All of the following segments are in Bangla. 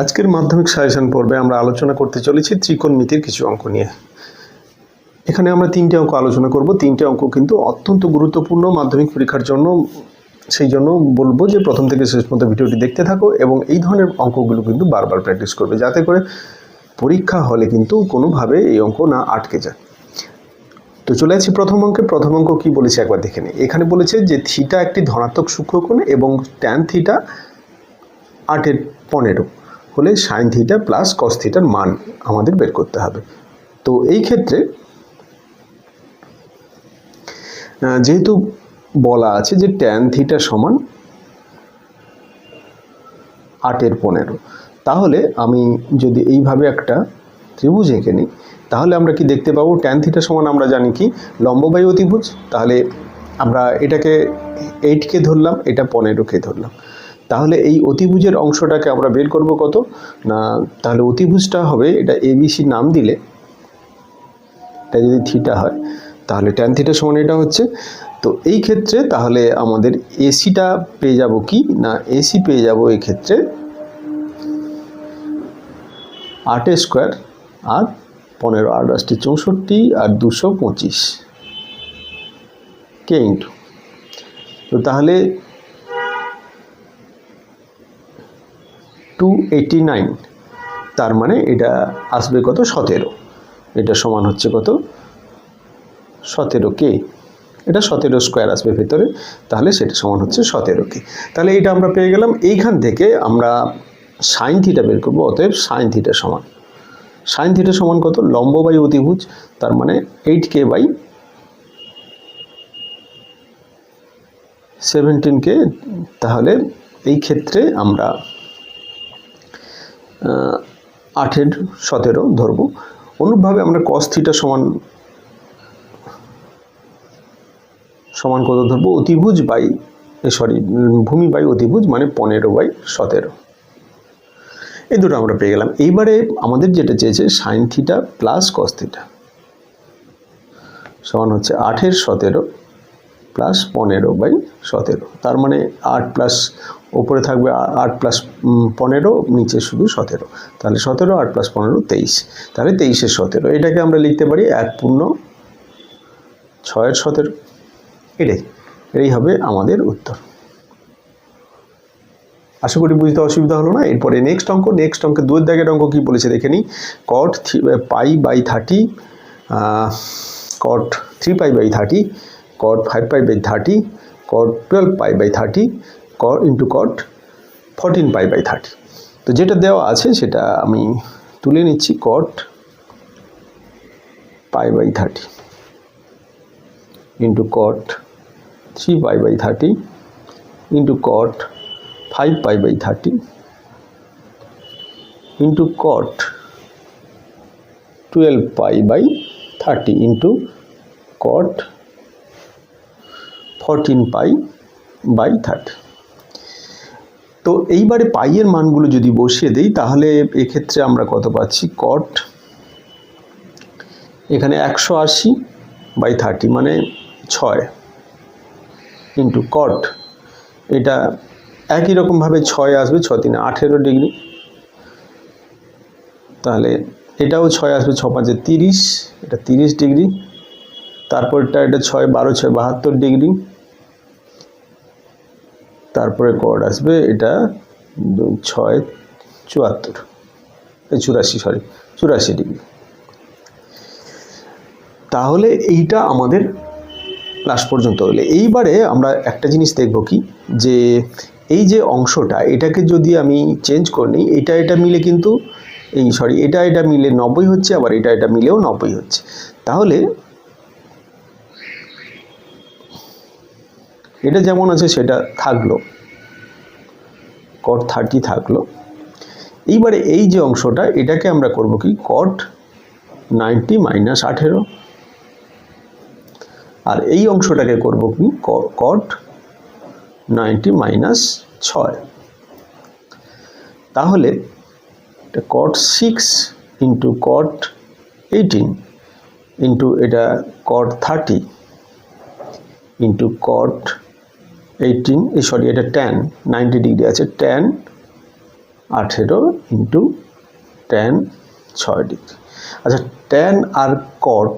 আজকের মাধ্যমিক সাজেশন পর্বে আমরা আলোচনা করতে চলেছি ত্রিকোণমিতির কিছু অঙ্ক নিয়ে। এখানে আমরা তিনটে অঙ্ক আলোচনা করব। তিনটে অঙ্ক কিন্তু অত্যন্ত গুরুত্বপূর্ণ মাধ্যমিক পরীক্ষার জন্য। সেই জন্য বলব যে প্রথম থেকে শেষ পর্যন্ত ভিডিওটি দেখতে থাকো এবং এই ধরনের অঙ্কগুলো কিন্তু বারবার প্র্যাকটিস করবে। যাতে করে পরীক্ষা হলে কিন্তু কোনোভাবে এই অঙ্ক না আটকে যায়। তো চলে আসছি প্রথম অঙ্কে। প্রথম অঙ্ক কী বলেছে একবার দেখে নিই। এখানে বলেছে যে থিটা একটি ধনাত্মক সূক্ষ্মকোণ এবং ট্যান থিটা আটের পনেরো। হলে সাইন থিটা প্লাস কস থিটার মান আমাদের বের করতে হবে। তো এই ক্ষেত্রে যেহেতু বলা আছে যে ট্যান থিটা সমান আটের পনেরো, তাহলে আমি যদি এইভাবে একটা ত্রিভুজ এঁকে নিই, তাহলে আমরা কি দেখতে পাবো? ট্যান থিটা সমান আমরা জানি কি? লম্ববায়ু অতিভুজ। তাহলে আমরা এটাকে এইটকে ধরলাম, এটা পনেরোকে ধরলাম। তাহলে এই অতিভুজের অংশটাকে আমরা বের করব কত? না, তাহলে অতিভুজটা হবে এটা এবিসি নাম দিলে। এটা যদি থিটা হয়, তাহলে ট্যান থিটা সমান এটা হচ্ছে। তো এই ক্ষেত্রে তাহলে আমাদের এসিটা পেয়ে যাব কি? না এসি পেয়ে যাব এই ক্ষেত্রে আটের স্কোয়ার, আর পনেরো, আট আটটি চৌষট্টি, আর দুশো পঁচিশ। K into? তো তাহলে টু এইটি নাইন তার মানে এটা আসবে কত? সতেরো। এটা সমান হচ্ছে কত? সতেরো কে। এটা সতেরো স্কোয়ার আসবে ভেতরে। তাহলে সেটা সমান হচ্ছে সতেরো কে। তাহলে এটা আমরা পেয়ে গেলাম। এইখান থেকে আমরা সাইন থিটা বের করব। অতএব সাইন থিটা সমান। সাইন থিটা সমান কত? লম্ব বাই অতিভুজ। তার মানে eight K by seventeen K. তাহলে এই ক্ষেত্রে আমরা আটের সতেরো ধরবো। অনুরূপভাবে আমরা কস থিটা সমান সমান কত ধরবো? অতিভুজ বাই সরি ভূমি বাই অতিভুজ মানে পনেরো বাই সতেরো। এই দুটো আমরা পেয়ে গেলাম। এইবারে আমাদের যেটা চেয়েছে sine theta plus cos theta সমান হচ্ছে আটের সতেরো প্লাস পনেরো বাই সতেরো। তার মানে আট প্লাস ওপরে থাকবে আট প্লাস পনেরো, নিচে শুধু সতেরো। তাহলে সতেরো, আট প্লাস পনেরো, তেইশ। তাহলে তেইশের সতেরো। এটাকে আমরা লিখতে পারি এক পূর্ণ ছয়ের সতেরো। এটাই। এটাই হবে আমাদের উত্তর। আশা করি বুঝতে অসুবিধা হলো না। এরপরে নেক্সট অঙ্ক। নেক্সট অঙ্কে দুয়ের দাগের অঙ্ক কী বলেছে দেখে নিই। Cot pi by thirty cot three pi by thirty cot five pi by thirty cot twelve pi by thirty into cot fourteen pi by thirty তো যেটা দেওয়া আছে সেটা আমি তুলে নিচ্ছি cot pi by thirty into cot three pi by thirty into cot five pi by thirty into cot twelve pi by thirty into cot fourteen pi by thirty তো এইবারে পাইয়ের মানগুলো যদি বসিয়ে দিই, তাহলে এক্ষেত্রে আমরা কত পাচ্ছি? কট এখানে একশো আশি বাই থার্টি মানে ছয় ইন্টু কট এটা একই রকমভাবে ছয় আসবে ছ তিনে আঠেরো ডিগ্রি। তাহলে এটাও ছয় আসবে, ছ পাঁচে তিরিশ, এটা তিরিশ ডিগ্রি। তারপরটা এটা ছয় বারো, ছয় বাহাত্তর ডিগ্রি। তারপরে কড আসবে এটা ছয়, চুয়াত্তর। চুরাশি সরি চুরাশি ডিগ্রি তাহলে এইটা আমাদের লাস্ট পর্যন্ত হলে। এইবারে আমরা একটা জিনিস দেখব কি, যে এই যে অংশটা, এটাকে যদি আমি চেঞ্জ করে নিই, এটা এটা মিলে কিন্তু, এই সরি এটা এটা মিলে নব্বই হচ্ছে, আবার এটা এটা মিলেও নব্বই হচ্ছে। তাহলে এটা যেমন আছে সেটা থাকল। কট থার্টি থাকল। এইবারে এই যে অংশটা, এটাকে আমরা করব কি? কট নাইনটি মাইনাস আঠেরো। আর এই অংশটাকে করব কি? কট নাইনটি মাইনাস ছয়। তাহলে cot six into cot eighteen into এটা cot thirty into cot eighteen এই সরি এটা ট্যান নাইনটি ডিগ্রি আছে ট্যান আঠেরো ইন্টু ট্যান ছয় ডিগ্রি আচ্ছা ট্যান আর কট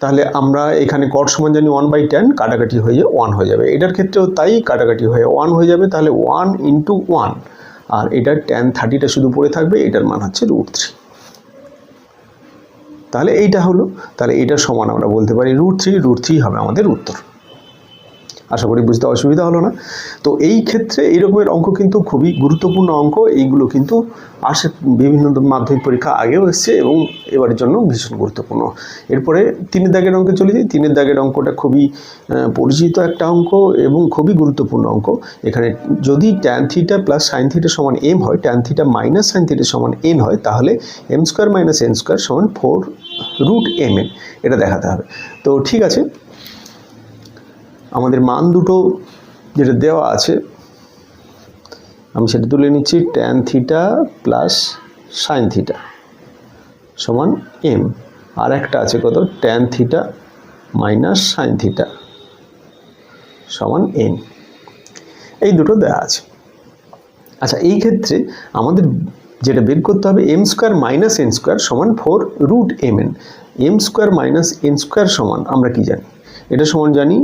তাহলে আমরা এখানে কট সমান জানি ওয়ান বাই টেন কাটাকাটি হয়ে ওয়ান হয়ে যাবে। এটার ক্ষেত্রেও তাই কাটাকাটি হয়ে ওয়ান হয়ে যাবে, তাহলে ওয়ান ইন্টু ওয়ান আর এটার ট্যান থার্টিটা শুধু পড়ে থাকবে, এটার মান হচ্ছে রুট থ্রি তাহলে এইটা হলো, তাহলে এটার সমান আমরা বলতে পারি রুট থ্রি রুট থ্রি হবে আমাদের উত্তর। আশা করি বুঝতে অসুবিধা হলো না। তো এই ক্ষেত্রে এই রকমের অঙ্ক কিন্তু খুবই গুরুত্বপূর্ণ অঙ্ক। এইগুলো কিন্তু আসে বিভিন্ন মাধ্যমিক পরীক্ষা আগেও এসছে এবং এবারের জন্য ভীষণ গুরুত্বপূর্ণ। এরপরে তিনের দাগের অঙ্কে চলে যাই। তিনের দাগের অঙ্কটা খুবই পরিচিত একটা অঙ্ক এবং খুবই গুরুত্বপূর্ণ অঙ্ক। এখানে যদি tan theta plus sine theta সমান এম হয় tan theta minus sine theta সমান এন হয়, তাহলে M square minus N square সমান ফোর রুট এম এন এটা দেখাতে হবে। তো ঠিক আছে আমাদের মান দুটো যেটা দেওয়া আছে, আমি সেটা তুলে নিচ্ছি tan theta plus sine theta সমান এম আর একটা আছে কত? Tan theta minus sine theta সমান এন এই দুটো দেওয়া আছে। আচ্ছা এই ক্ষেত্রে আমাদের যেটা বের করতে হবে M square minus N square সমান four root M N M square minus N square সমান, আমরা কি জানি? এটা সমান জানি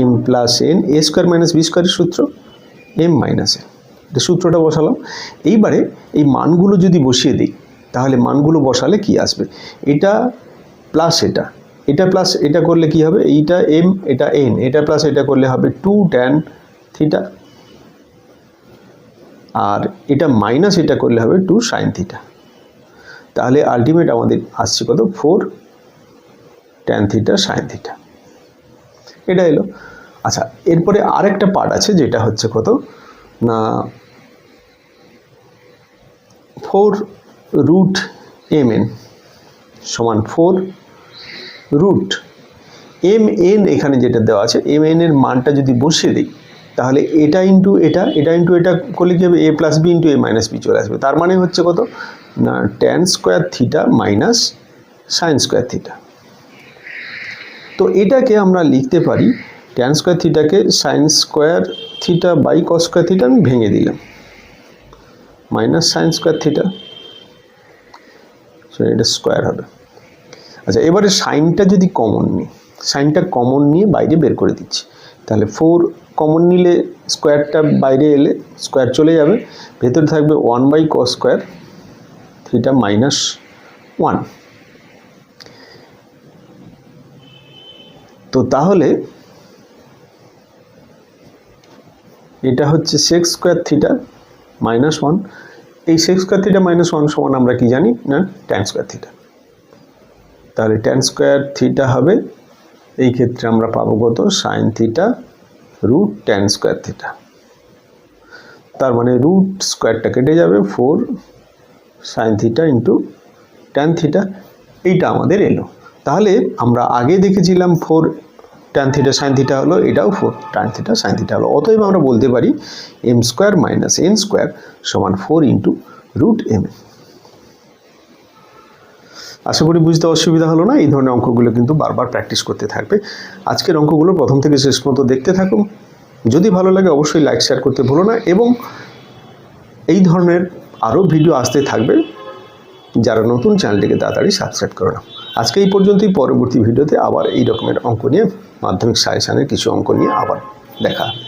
M plus N A square minus B স্কোয়ারের সূত্র এম মাইনাস এন সূত্রটা বসালাম। এইবারে এই মানগুলো যদি বসিয়ে দিই, তাহলে মানগুলো বসালে কি আসবে? এটা প্লাস এটা। এটা প্লাস এটা করলে কি হবে? এইটা এম এটা এন এটা প্লাস এটা করলে হবে টু ট্যান থিটা আর এটা মাইনাস এটা করলে হবে টু সাইন থিটা তাহলে আলটিমেট আমাদের আসছে কত? Four tan theta sine theta এটা এলো। আচ্ছা এরপরে আরেকটা পার্ট আছে যেটা হচ্ছে কত? না ফোর রুট এম এন সমান ফোর রুট এম এন এখানে যেটা দেওয়া আছে এম এন এর মানটা যদি বসিয়ে দিই, তাহলে এটা ইন্টু এটা এটা ইন্টু এটা করলে কী হবে? A plus B into A minus B চলে আসবে। তার মানে হচ্ছে কত? না tan square theta minus sine square theta তো এটাকে আমরা লিখতে পারি tan square থিটাকে sine square theta by cos square theta আমি ভেঙে দিলাম। মাইনাস সাইন স্কোয়ার থিটা এটা স্কোয়ার হবে। আচ্ছা এবারে সাইনটা যদি কমন নিই সাইনটা কমন নিয়ে বাইরে বের করে দিচ্ছি। তাহলে ফোর কমন নিলে স্কোয়ারটা বাইরে এলে স্কোয়ার চলে যাবে। ভেতরে থাকবে one by cos square theta minus one তো তাহলে এটা হচ্ছে sec square theta minus one এই sec square theta minus one সমান আমরা কি জানি? না ট্যান স্কোয়ার থিটা তাহলে ট্যান স্কোয়ার থিটা হবে, এই ক্ষেত্রে আমরা পাবো কত? Sine theta root tan square theta তার মানে রুট স্কোয়ারটা কেটে যাবে four sine theta into tan theta এইটা আমাদের এলো। তাহলে আমরা আগে দেখেছিলাম four tan theta sine theta হলো এটাও four tan theta sine theta হলো। অতএব আমরা বলতে পারি M square minus N square সমান ফোর ইন্টু রুট এম আশা করি বুঝতে অসুবিধা হলো না, এই ধরনের অঙ্কগুলো কিন্তু বারবার প্র্যাকটিস করতে থাকবে। আজকের অঙ্কগুলো প্রথম থেকে শেষ পর্যন্ত দেখতে থাকুন। যদি ভালো লাগে অবশ্যই লাইক শেয়ার করতে ভুলো না এবং এই ধরনের আরও ভিডিও আসতে থাকবে। যারা নতুন চ্যানেলটিকে তাড়াতাড়ি সাবস্ক্রাইব করে নাও। আজকে এই পর্যন্তই, পরবর্তী ভিডিওতে আবার এই রকমের অঙ্ক নিয়ে মাধ্যমিক সাজেশানের কিছু অঙ্ক নিয়ে আবার দেখা হবে